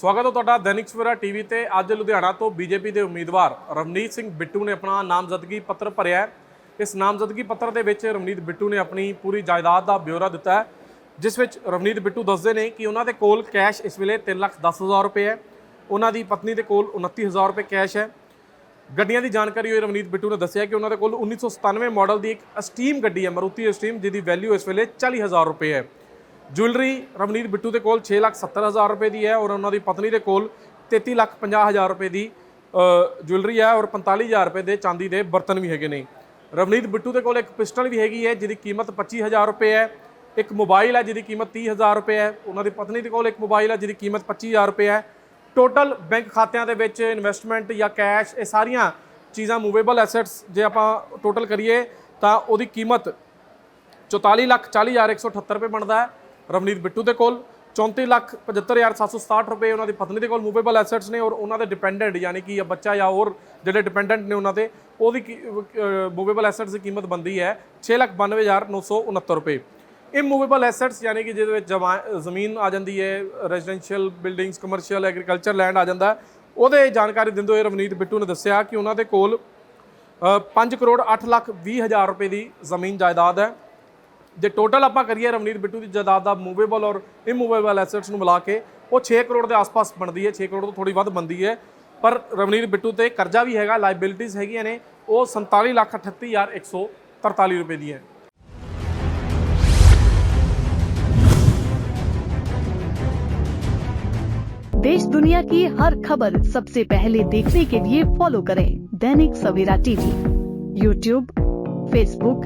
ਸਵਾਗਤ ਹੈ ਤੁਹਾਡਾ ਦੈਨਿਕ ਸਵੇਰਾ ਟੀਵੀ ਤੇ। ਅੱਜ ਲੁਧਿਆਣਾ ਤੋਂ ਬੀਜੇਪੀ ਦੇ ਉਮੀਦਵਾਰ ਰਵਨੀਤ ਸਿੰਘ ਬਿੱਟੂ ਨੇ ਆਪਣਾ ਨਾਮਜ਼ਦਗੀ ਪੱਤਰ ਭਰਿਆ ਹੈ। ਇਸ ਨਾਮਜ਼ਦਗੀ ਪੱਤਰ ਦੇ ਵਿੱਚ ਰਵਨੀਤ ਬਿੱਟੂ ਨੇ ਆਪਣੀ ਪੂਰੀ ਜਾਇਦਾਦ ਦਾ ਬਿਊਰਾ ਦਿੱਤਾ ਹੈ, ਜਿਸ ਵਿੱਚ ਰਵਨੀਤ ਬਿੱਟੂ ਦੱਸਦੇ ਨੇ ਕਿ ਉਹਨਾਂ ਦੇ ਕੋਲ ਕੈਸ਼ ਇਸ ਵੇਲੇ 310000 ਰੁਪਏ ਹੈ। ਉਹਨਾਂ ਦੀ ਪਤਨੀ ਦੇ ਕੋਲ 29000 ਰੁਪਏ ਕੈਸ਼ ਹੈ। ਗੱਡੀਆਂ ਦੀ ਜਾਣਕਾਰੀ ਹੋਈ ਰਵਨੀਤ ਬਿੱਟੂ ਨੇ ਦੱਸਿਆ ਕਿ ਉਹਨਾਂ ਦੇ ਕੋਲ 1997 ਮਾਡਲ ਦੀ ਇੱਕ ਅਸਟੀਮ ਗੱਡੀ ਹੈ, ਮਰੂਤੀ ਅਸਟੀਮ, ਜਿਹਦੀ ਵੈਲਿਊ ਇਸ ਵੇਲੇ 40000 ਰੁਪਏ ਹੈ। ਜੁਐਲਰੀ ਰਵਨੀਤ ਬਿੱਟੂ ਦੇ ਕੋਲ 670000 ਰੁਪਏ ਦੀ ਹੈ ਔਰ ਉਹਨਾਂ ਦੀ ਪਤਨੀ ਦੇ ਕੋਲ 3350000 ਰੁਪਏ ਦੀ ਜੁਐਲਰੀ ਹੈ ਔਰ 45000 ਰੁਪਏ ਦੇ ਚਾਂਦੀ ਦੇ ਬਰਤਨ ਵੀ ਹੈਗੇ ਨੇ। ਰਵਨੀਤ ਬਿੱਟੂ ਦੇ ਕੋਲ ਇੱਕ ਪਿਸਟਲ ਵੀ ਹੈਗੀ ਹੈ ਜਿਹਦੀ ਕੀਮਤ 25000 ਰੁਪਏ ਹੈ। ਇੱਕ ਮੋਬਾਈਲ ਹੈ ਜਿਹਦੀ ਕੀਮਤ 30000 ਰੁਪਏ ਹੈ। ਉਹਨਾਂ ਦੀ ਪਤਨੀ ਦੇ ਕੋਲ ਇੱਕ ਮੋਬਾਈਲ ਹੈ ਜਿਹਦੀ ਕੀਮਤ 25000 ਰੁਪਏ ਹੈ। ਟੋਟਲ ਬੈਂਕ ਖਾਤਿਆਂ ਦੇ ਵਿੱਚ ਇਨਵੈਸਟਮੈਂਟ ਜਾਂ ਕੈਸ਼ ਇਹ ਸਾਰੀਆਂ ਚੀਜ਼ਾਂ ਮੂਵੇਬਲ ਐਸੈਟਸ ਜੇ ਆਪਾਂ ਟੋਟਲ ਕਰੀਏ ਤਾਂ ਉਹਦੀ ਕੀਮਤ 44 ਲੱਖ 40178 ਰੁਪਏ ਬਣਦਾ ਹੈ। ਰਵਨੀਤ ਬਿੱਟੂ ਦੇ ਕੋਲ। 34 ਲੱਖ 75767 ਰੁਪਏ ਉਹਨਾਂ ਦੀ ਪਤਨੀ ਦੇ ਕੋਲ ਮੂਵੇਬਲ ਐਸੈਟਸ ਨੇ ਔਰ ਉਹਨਾਂ ਦੇ ਡਿਪੈਂਡੈਂਟ ਯਾਨੀ ਕਿ ਇਹ ਬੱਚਾ ਜਾਂ ਹੋਰ ਜਿਹੜੇ ਡਿਪੈਂਡੈਂਟ ਨੇ ਉਹਨਾਂ ਦੇ, ਉਹਦੀ ਮੂਵੇਬਲ ਐਸੈਟਸ ਦੀ ਕੀਮਤ ਬੰਦੀ ਹੈ 692969 ਰੁਪਏ। ਇਮੂਵੇਬਲ ਐਸੈਟਸ ਯਾਨੀ ਕਿ ਜਿਹਦੇ ਵਿੱਚ ਜਮਾ- ਜ਼ਮੀਨ ਆ ਜਾਂਦੀ ਹੈ residential buildings commercial agriculture land ਆ ਜਾਂਦਾ। ਉਹਦੇ ਜਾਣਕਾਰੀ ਦਿੰਦੇ ਹੋਏ ਰਵਨੀਤ ਬਿੱਟੂ ਨੇ ਦੱਸਿਆ ਕਿ ਉਹਨਾਂ ਦੇ ਕੋਲ 5 ਕਰੋੜ 8 ਲੱਖ 20 ਹਜ਼ਾਰ ਰੁਪਏ ਦੀ ਜ਼ਮੀਨ ਜਾਇਦਾਦ ਹੈ। ਜੇ ਟੋਟਲ ਆਪਾਂ ਕਰੀਏ ਰਵਨੀਤ ਬਿੱਟੂ ਦੀ ਜਾਇਦਾਦ ਦਾ ਮੂਵੇਬਲ ਔਰ ਇਮੂਵੇਬਲ ਐਸੈਟਸ ਨੂੰ ਮਿਲਾ ਕੇ ਉਹ 6 ਕਰੋੜ ਦੇ ਆਸ-ਪਾਸ ਬਣਦੀ ਹੈ 6 ਕਰੋੜ ਤੋਂ ਥੋੜੀ ਵੱਧ ਬਣਦੀ ਹੈ ਪਰ ਰਵਨੀਤ ਬਿੱਟੂ ਤੇ ਕਰਜ਼ਾ ਵੀ ਹੈਗਾ ਲਾਇਬਿਲਿਟੀਜ਼ ਹੈਗੀਆਂ ਨੇ ਉਹ 47 ਲੱਖ 38 ਹਜ਼ਾਰ 143 ਰੁਪਏ ਦੀ ਹੈ देश दुनिया की हर खबर सबसे पहले देखने के लिए फॉलो करें Dainik Savera TV YouTube Facebook